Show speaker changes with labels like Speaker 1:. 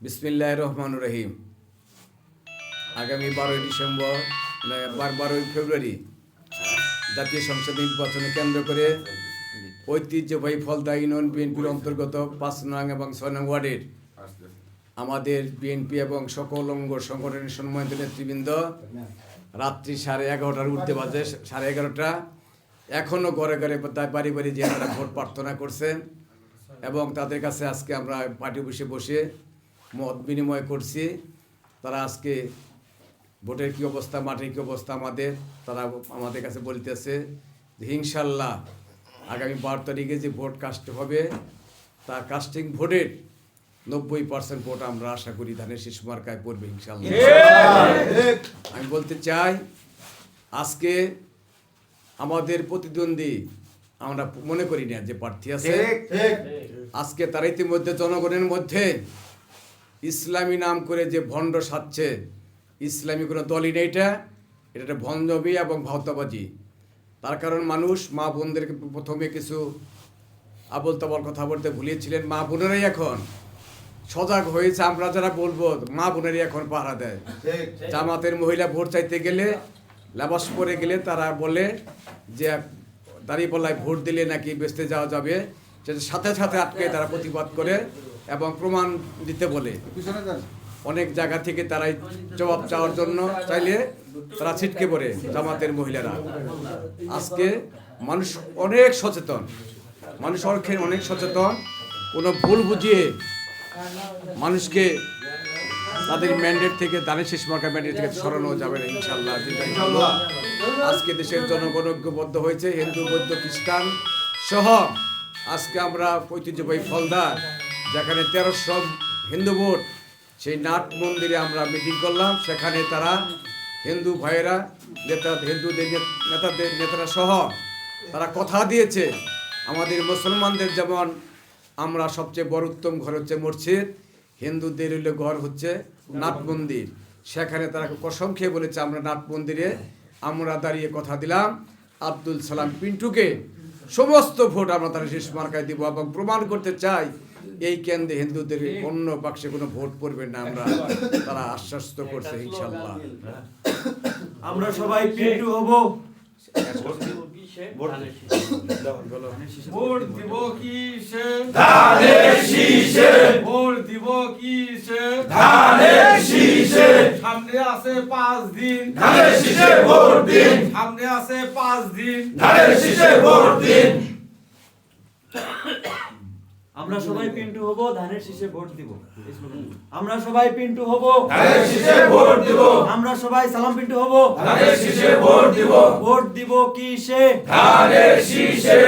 Speaker 1: বিসমিল্লাহ রহমান রহিম। আগামী বারোই ডিসেম্বর মানে বার বারোই ফেব্রুয়ারি, জাতীয় সংসদ নির্বাচনে কেন্দ্র করে ঐতিহ্যবাহী ফলদা ইউনিয়ন বিএনপির অন্তর্গত পাঁচ নং এবং ছয় নং ওয়ার্ডের আমাদের বিএনপি এবং সকল অঙ্গ সংগঠনের সম্মানিত নেতৃবৃন্দ, রাত্রি সাড়ে এগারোটার উঠতে বাজে সাড়ে এগারোটা। এখনও ঘরে ঘরে বাড়ি বাড়ি যে ভোট প্রার্থনা করছেন এবং তাদের কাছে আজকে আমরা পার্টি বসে বসে মত বিনিময় করছি। তারা আজকে ভোটের কী অবস্থা মাঠের কী অবস্থা আমাদের তারা আমাদের কাছে বলতেছে যে হিংসাল্লাহ আগামী বারো তারিখে যে ভোট কাস্ট হবে তা কাস্টিং ভোটের নব্বই পার্সেন্ট ভোট আমরা আশা করি ধানের শিশু মার্কায় পড়বে ইনশাল্লাহ। আমি বলতে চাই আজকে আমাদের প্রতিদ্বন্দ্বী আমরা মনে করি না যে প্রার্থী আছে। আজকে তারা ইতিমধ্যে জনগণের মধ্যে ইসলামী নাম করে যে ভণ্ড সাজছে ইসলামী কোনো দলই নেই এটা। এটা একটা ভণ্ডবি এবং ভাওতাবাজি। তার কারণ মানুষ মা বোনদেরকে প্রথমে কিছু আবল তাবল কথা বলতে ভুলিয়েছিলেন মা বোনেরাই এখন। সজাগ হয়েছে আমরা যারা বলব মা বোনেরই এখন পাহারা দেয়। জামাতের মহিলা ভোট চাইতে গেলে লাবাস পরে গেলে তারা বলে যে দাঁড়িপাল্লায় ভোট দিলে নাকি বেচতে যাওয়া যাবে, সেটা সাথে সাথে আটকে তারা প্রতিবাদ করে এবং প্রমাণ দিতে বলে। অনেক জায়গা থেকে তারাই জবাব চাওয়ার জন্য চাইলে তারা ছিটকে পড়ে জামাতের মহিলারা। আজকে মানুষ অনেক সচেতন, মানুষ অনেক অনেক সচেতন, কোনো ভুল বুঝিয়ে মানুষকে তাদের ম্যান্ডেট থেকে দানের শেষ মার্কা ম্যান্ডেট থেকে সরানো যাবে না ইনশাল্লাহ। আজকে দেশের জনগণ ঐক্যবদ্ধ হয়েছে, হিন্দু, বৌদ্ধ, খ্রিস্টান সহ আজকে আমরা ঐতিহ্যবাহী ফলদার, যেখানে তেরোশো হিন্দু ভোট, সেই নাট মন্দিরে আমরা মিটিং করলাম। সেখানে তারা হিন্দু ভাইয়েরা, নেতা, হিন্দুদের নেতাদের নেতারা সহ তারা কথা দিয়েছে। আমাদের মুসলমানদের যেমন আমরা সবচেয়ে বড় উত্তম ঘর হচ্ছে মসজিদ, হিন্দুদের ঘর হচ্ছে নাট মন্দির। সেখানে তারা কসম খেয়ে বলেছে, আমরা নাট মন্দিরে আমরা দাঁড়িয়ে কথা দিলাম। আব্দুল সালাম পিন্টুকে। সমস্ত ভোট আমরা তারা শেষ মার্কায় দিব এবং প্রমাণ করতে চাই এই কেন্দ্রে হিন্দুদের অন্য বাক্সে কোনো ভোট পড়বে না আমরা। তারা আশ্বস্ত করছে ইনশাল্লাহ
Speaker 2: আমরা সবাই পিন্টু হব।
Speaker 3: ভোট দিব কি সে?
Speaker 2: ধানের শীষে
Speaker 3: ভোট সামনে আছে পাঁচ দিন।
Speaker 2: ধানের শীষে ভোট দিন।
Speaker 3: সামনে আছে পাঁচ দিন।
Speaker 2: ধানের শীষে ভোট দিন।
Speaker 4: আমরা সবাই পিন্টু হব ধানের শীষে ভোট দিব। আমরা সবাই পিন্টু হব।
Speaker 2: ধানের শীষে ভোট দিব।
Speaker 4: আমরা সবাই সালাম পিন্টু হব।
Speaker 2: ধানের শীষে ভোট দিব।
Speaker 4: ভোট দিব কি সে
Speaker 2: ধানের শীষে।